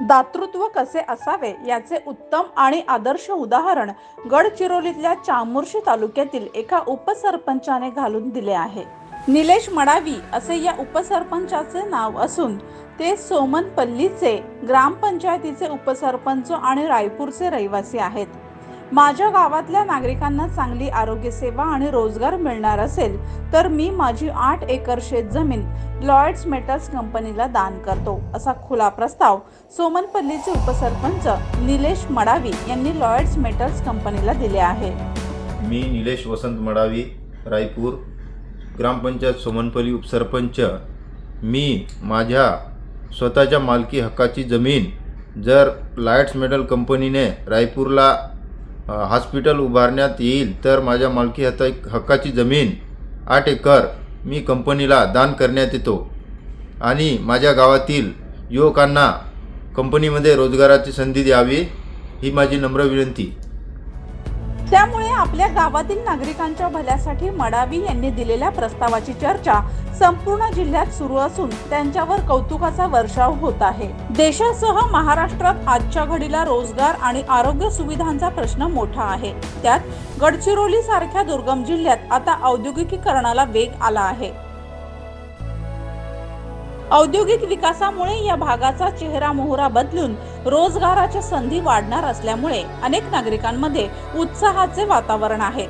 दातृत्व कसे असावे याचे उत्तम आणि आदर्श उदाहरण गडचिरोलीतल्या चामुर्शी तालुक्यातील एका उपसरपंचाने घालून दिले आहे. निलेश मडावी असे या उपसरपंचाचे नाव असून ते सोमनपल्लीचे ग्रामपंचायतीचे उपसरपंच आणि रायपूरचे रहिवासी आहेत. माझ्या गावातल्या नागरिकांना चांगली आरोग्य सेवा आणि रोजगार मिळणार असेल तर मी माझी आठ एकर शेत जमीन लॉयड्स मेटल्स कंपनीला दान करतो असा खुला प्रस्ताव सोमनपल्लीचे उपसरपंच निलेश मडावी यांनी लॉयड्स मेटल्स कंपनीला दिले आहे. मी निलेश वसंत मडावी रायपूर ग्रामपंचायत सोमनपल्ली उपसरपंच. मी माझ्या स्वतःच्या मालकी हक्काची जमीन जर लायट्स मेटल कंपनीने रायपूरला हॉस्पिटल उभारण्यात येईल तर माझ्या मालकी हत्ता हक्काची जमीन आठ एकर मी कंपनीला दान करण्यात येतो. आणि माझ्या गावातील युवकांना कंपनीमध्ये रोजगाराची संधी द्यावी ही माझी नम्र विनंती. त्यामुळे आपल्या गावातील नागरिकांच्या भल्यासाठी मडावी यांनी दिलेल्या प्रस्तावाची चर्चा संपूर्ण जिल्ह्यात सुरू असून त्यांच्यावर कौतुकाचा वर्षाव होत आहे. देशासह महाराष्ट्रात आजच्या घडीला रोजगार आणि आरोग्य सुविधांचा प्रश्न मोठा आहे. त्यात गडचिरोली सारख्या दुर्गम जिल्ह्यात आता औद्योगिकीकरणाला वेग आला आहे. औद्योगिक विकासामुळे या भागाचा चेहरा मोहरा बदलून रोजगाराच्या संधी वाढणार असल्यामुळे अनेक नागरिकांमध्ये उत्साहाचे वातावरण आहे.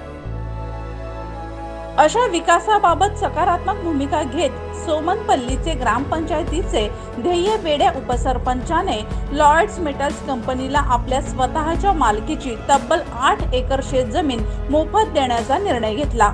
अशा विकासाबाबत सकारात्मक भूमिका घेत सोमनपल्लीचे ग्रामपंचायतीचे ध्येय वेड्या उपसरपंचाने लॉयड्स मेटल्स कंपनीला आपल्या स्वतःच्या मालकीची तब्बल आठ एकर शेत जमीन मोफत देण्याचा निर्णय घेतला.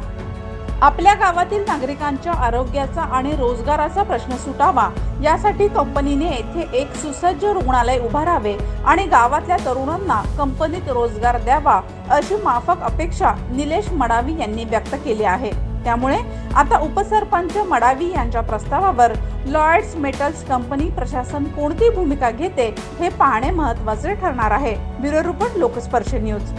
आपल्या गावातील नागरिकांच्या आरोग्याचा आणि रोजगाराचा प्रश्न सुटावा यासाठी कंपनीने येथे एक सुसज्ज रुग्णालय उभारावे आणि गावातल्या तरुणांना कंपनीत रोजगार द्यावा अशी माफक अपेक्षा निलेश मडावी यांनी व्यक्त केली आहे. त्यामुळे आता उपसरपंच मडावी यांच्या प्रस्तावावर लॉयड्स मेटल्स कंपनी प्रशासन कोणती भूमिका घेते हे पाहणे महत्त्वाचे ठरणार आहे. Bureau report Lokasparsh news.